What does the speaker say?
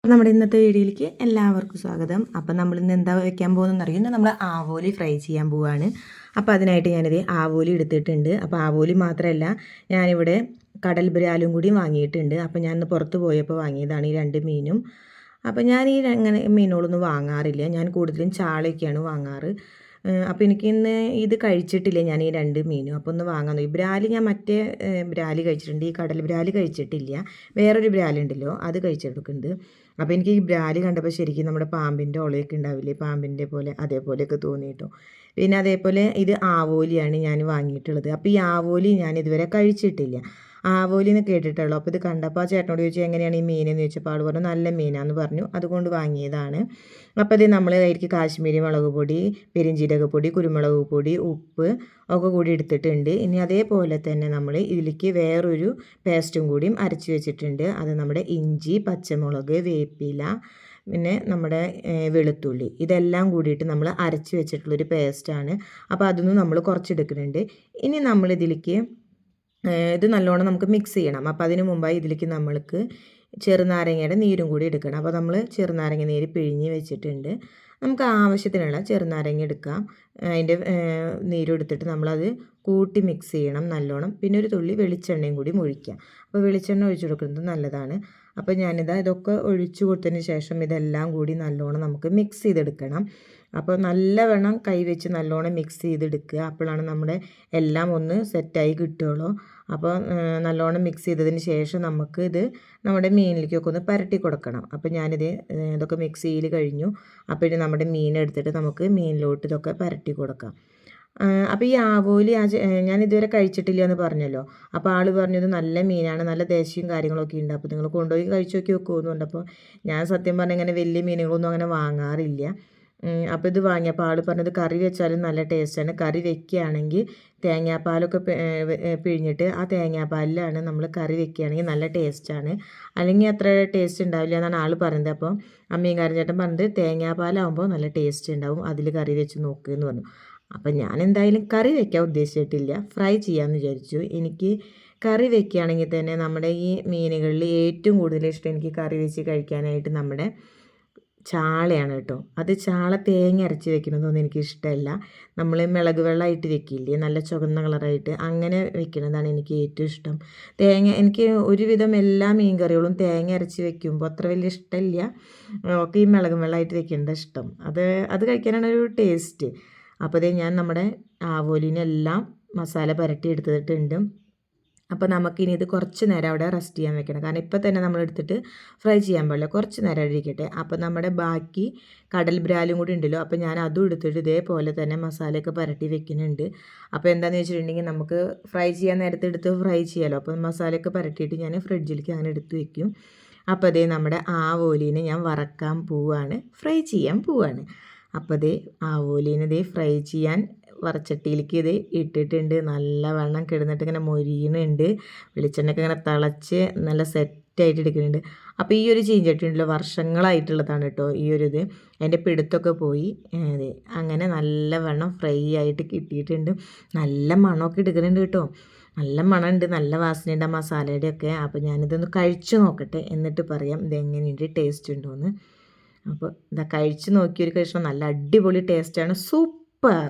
അപ്പോൾ നമ്മുടെ ഇന്നത്തെ വീഡിയോയിലേക്ക് എല്ലാവർക്കും സ്വാഗതം. അപ്പോൾ നമ്മൾ ഇന്ന് എന്താ വെക്കാൻ പോകുന്നതെന്ന് അറിയുന്നത് നമ്മൾ ആവോലി ഫ്രൈ ചെയ്യാൻ പോവുകയാണ് അപ്പോൾ അതിനായിട്ട് ഞാനിത് ആവോലി എടുത്തിട്ടുണ്ട്. അപ്പോൾ ആവോലി മാത്രമല്ല ഞാനിവിടെ കടൽ ബിരാലും കൂടി വാങ്ങിയിട്ടുണ്ട്. അപ്പോൾ ഞാൻ പുറത്ത് പോയപ്പോൾ വാങ്ങിയതാണ് ഈ രണ്ട് മീനും. അപ്പോൾ ഞാൻ ഈ അങ്ങനെ മീനുകളൊന്നും വാങ്ങാറില്ല. ഞാൻ കൂടുതലും ചാളയൊക്കെയാണ് വാങ്ങാറ്. അപ്പോൾ എനിക്ക് ഇന്ന് ഇത് കഴിച്ചിട്ടില്ല ഞാൻ ഈ രണ്ട് മീനും? അപ്പോൾ ഒന്ന് വാങ്ങാൻ നോക്കി. ബ്രാലി ഞാൻ മറ്റേ ബ്രാലി കഴിച്ചിട്ടുണ്ട്. ഈ കടൽ ബ്രാലി കഴിച്ചിട്ടില്ല. വേറൊരു ബ്രാലി ഉണ്ടല്ലോ അത് കഴിച്ചെടുക്കുന്നുണ്ട്. അപ്പോൾ എനിക്ക് ഈ ബ്രാലി കണ്ടപ്പോൾ ശരിക്കും നമ്മുടെ പാമ്പിന്റെ ഒളയൊക്കെ ഉണ്ടാവില്ലേ? പാമ്പിന്റെ പോലെ അതേപോലെയൊക്കെ തോന്നിയിട്ടോ. പിന്നെ അതേപോലെ ഇത് ആവോലിയാണ് ഞാൻ വാങ്ങിയിട്ടുള്ളത്. അപ്പോൾ ഈ ആവോലി ഞാൻ ഇതുവരെ കഴിച്ചിട്ടില്ല. ആവോലി എന്ന് കേട്ടിട്ടുള്ളൂ. അപ്പോൾ ഇത് കണ്ടപ്പോൾ ആ ചേട്ടനോട് ചോദിച്ചു എങ്ങനെയാണ് ഈ മീനെന്ന് ചോദിച്ചപ്പോൾ ആൾ പറഞ്ഞു നല്ല മീനാന്ന് പറഞ്ഞു. അതുകൊണ്ട് വാങ്ങിയതാണ്. അപ്പോൾ ഇത് നമ്മൾ അതിലേക്ക് കാശ്മീരി മുളക് പൊടി പെരിഞ്ചീരക പൊടി കുരുമുളക് പൊടി ഉപ്പ് ഒക്കെ കൂടി എടുത്തിട്ടുണ്ട്. ഇനി അതേപോലെ തന്നെ നമ്മൾ ഇതിലേക്ക് വേറൊരു പേസ്റ്റും കൂടിയും അരച്ച് വെച്ചിട്ടുണ്ട്. അത് നമ്മുടെ ഇഞ്ചി പച്ചമുളക് വേപ്പില പിന്നെ നമ്മുടെ വെളുത്തുള്ളി. ഇതെല്ലാം കൂടിയിട്ട് നമ്മൾ അരച്ച് വെച്ചിട്ടുള്ളൊരു പേസ്റ്റാണ്. അപ്പോൾ അതൊന്നും നമ്മൾ കുറച്ചെടുക്കുന്നുണ്ട്. ഇനി നമ്മൾ ഇതിലേക്ക് ഇത് നല്ലോണം നമുക്ക് മിക്സ് ചെയ്യണം. അപ്പോൾ അതിന് മുമ്പായി ഇതിലേക്ക് നമ്മൾക്ക് ചെറുനാരങ്ങയുടെ നീരും കൂടി എടുക്കണം. അപ്പോൾ നമ്മൾ ചെറുനാരങ്ങ നീര് പിഴിഞ്ഞ് വെച്ചിട്ടുണ്ട്. നമുക്ക് ആവശ്യത്തിനുള്ള ചെറുനാരങ്ങ എടുക്കാം. അതിന്റെ നീരും എടുത്തിട്ട് നമ്മളത് കൂട്ടി മിക്സ് ചെയ്യണം നല്ലോണം. പിന്നെ ഒരു തുള്ളി വെളിച്ചെണ്ണയും കൂടി ഒഴിക്കാം. അപ്പോൾ വെളിച്ചെണ്ണ ഒഴിച്ചു കൊടുക്കുന്നത് നല്ലതാണ്. അപ്പോൾ ഞാനിതാ ഇതൊക്കെ ഒഴിച്ചു കൊടുത്തതിന് ശേഷം ഇതെല്ലാം കൂടി നല്ലോണം നമുക്ക് മിക്സ് ചെയ്തെടുക്കണം. അപ്പോൾ നല്ലവണ്ണം കൈവച്ച് നല്ലോണം മിക്സ് ചെയ്തെടുക്കുക. അപ്പോഴാണ് നമ്മുടെ എല്ലാം ഒന്ന് സെറ്റായി കിട്ടുകയുള്ളൂ. അപ്പോൾ നല്ലോണം മിക്സ് ചെയ്തതിന് ശേഷം നമുക്ക് ഇത് നമ്മുടെ മീനിലേക്കൊക്കെ ഒന്ന് പരട്ടി കൊടുക്കണം. അപ്പോൾ ഞാനിത് ഇതൊക്കെ മിക്സ് ചെയ്ത് കഴിഞ്ഞു. അപ്പോൾ ഇനി നമ്മുടെ മീൻ എടുത്തിട്ട് നമുക്ക് മീനിലോട്ട് ഇതൊക്കെ പരട്ടി കൊടുക്കാം. അപ്പോൾ ഈ ആവോലി ഞാൻ ഇതുവരെ കഴിച്ചിട്ടില്ല എന്ന് പറഞ്ഞല്ലോ. അപ്പോൾ ആൾ പറഞ്ഞത് നല്ല മീനാണ് നല്ല ദേശീയം കാര്യങ്ങളൊക്കെ ഉണ്ട്. അപ്പോൾ നിങ്ങൾ കൊണ്ടുപോയി കഴിച്ചു നോക്കി വെക്കുമെന്നുണ്ട് അപ്പോൾ ഞാൻ സത്യം പറഞ്ഞാൽ ഇങ്ങനെ വലിയ മീനുകളൊന്നും അങ്ങനെ വാങ്ങാറില്ല. അപ്പോൾ ഇത് വാങ്ങിയപ്പോൾ ആൾ പറഞ്ഞത് കറി വെച്ചാലും നല്ല ടേസ്റ്റാണ്. കറി വെക്കുകയാണെങ്കിൽ തേങ്ങാപ്പാലൊക്കെ പിഴിഞ്ഞിട്ട് ആ തേങ്ങാപ്പാലിലാണ് നമ്മൾ കറി വെക്കുകയാണെങ്കിൽ നല്ല ടേസ്റ്റാണ്. അല്ലെങ്കിൽ അത്ര ടേസ്റ്റ് ഉണ്ടാവില്ല എന്നാണ് ആൾ പറയുന്നത് അപ്പോൾ അമ്മയും കാര്യം ചേട്ടൻ പറഞ്ഞത് തേങ്ങാപ്പാലാവുമ്പോൾ നല്ല ടേസ്റ്റ് ഉണ്ടാവും. അതിൽ കറി വെച്ച് നോക്കുക എന്ന് പറഞ്ഞു. അപ്പം ഞാൻ എന്തായാലും കറി വെക്കാൻ ഉദ്ദേശിച്ചിട്ടില്ല. ഫ്രൈ ചെയ്യാമെന്ന് വിചാരിച്ചു. എനിക്ക് കറി വെക്കുകയാണെങ്കിൽ തന്നെ നമ്മുടെ ഈ മീനുകളിൽ ഏറ്റവും കൂടുതൽ ഇഷ്ടം എനിക്ക് കറി വെച്ച് കഴിക്കാനായിട്ട് നമ്മുടെ ചാളയാണ് കേട്ടോ. അത് ചാള തേങ്ങ അരച്ച് വെക്കുന്നതൊന്നും എനിക്ക് ഇഷ്ടമല്ല നമ്മൾ മിളക് വെള്ളമായിട്ട് വെക്കില്ലേ? നല്ല ചുവന്ന കളറായിട്ട് അങ്ങനെ വെക്കുന്നതാണ് എനിക്ക് ഏറ്റവും ഇഷ്ടം. തേങ്ങ എനിക്ക് ഒരുവിധം എല്ലാ മീൻ കറികളും തേങ്ങ അരച്ച് വെക്കുമ്പോൾ അത്ര വലിയ ഇഷ്ടമില്ല ഒക്കെ ഈ മിളക് വെള്ളമായിട്ട് വെക്കേണ്ട ഇഷ്ടം. അത് അത് കഴിക്കാനാണ് ഒരു ടേസ്റ്റ്. അപ്പോൾ ഞാൻ നമ്മുടെ ആവോലിനെല്ലാം മസാല പുരട്ടി എടുത്തിട്ടുണ്ട്. അപ്പോൾ നമുക്കിനി ഇത് കുറച്ച് നേരം അവിടെ റെസ്റ്റ് ചെയ്യാൻ വെക്കണം. കാരണം ഇപ്പോൾ തന്നെ നമ്മൾ എടുത്തിട്ട് ഫ്രൈ ചെയ്യാൻ പാടില്ല. കുറച്ച് നേരം ഇരിക്കട്ടെ. അപ്പോൾ നമ്മുടെ ബാക്കി കടൽ ബ്രാലും കൂടി ഉണ്ടല്ലോ. അപ്പോൾ ഞാൻ അതും എടുത്തിട്ട് ഇതേപോലെ തന്നെ മസാലയൊക്കെ പുരട്ടി വെക്കുന്നുണ്ട്. അപ്പോൾ എന്താണെന്ന് വെച്ചിട്ടുണ്ടെങ്കിൽ നമുക്ക് ഫ്രൈ ചെയ്യാൻ നേരത്തെ എടുത്ത് ഫ്രൈ ചെയ്യാമല്ലോ അപ്പോൾ മസാലയൊക്കെ പുരട്ടിയിട്ട് ഞാൻ ഫ്രിഡ്ജിലേക്ക് അങ്ങനെ എടുത്ത് വെക്കും. അപ്പോൾ അതേ നമ്മുടെ ആവോലീനെ ഞാൻ വറക്കാൻ പോവാണ്. ഫ്രൈ ചെയ്യാൻ പോവാണ്. അപ്പോൾ അതേ ആവോലീനെ ഇതേ ഫ്രൈ ചെയ്യാൻ വറച്ചട്ടിയിലേക്ക് ഇത് ഇട്ടിട്ടുണ്ട്. നല്ല വെള്ളം കിടന്നിട്ട് ഇങ്ങനെ മൊരിയുന്നുണ്ട്. വെളിച്ചെണ്ണയൊക്കെ ഇങ്ങനെ തിളച്ച് നല്ല സെറ്റായിട്ട് എടുക്കുന്നുണ്ട്. അപ്പോൾ ഈ ഒരു ചീഞ്ചട്ടി ഉണ്ടല്ലോ വർഷങ്ങളായിട്ടുള്ളതാണ് കേട്ടോ ഈ ഒരു ഇത്. അതിന്റെ പിടുത്തൊക്കെ പോയി. അങ്ങനെ നല്ല വെള്ളം ഫ്രൈ ആയിട്ട് കിട്ടിയിട്ടുണ്ട്. നല്ല മണമൊക്കെ എടുക്കുന്നുണ്ട് കേട്ടോ. നല്ല മണമുണ്ട് നല്ല വാസനയുണ്ട് ആ മസാലയുടെ ഒക്കെ. അപ്പോൾ ഞാനിതൊന്ന് കഴിച്ചു നോക്കട്ടെ. എന്നിട്ട് പറയാം ഇതെങ്ങനെയുണ്ട് ടേസ്റ്റ് ഉണ്ടോ എന്ന് അപ്പോൾ ഇതാ കഴിച്ച് നോക്കിയൊരു കഷ്ണം നല്ല അടിപൊളി ടേസ്റ്റാണ് സൂപ്പർ.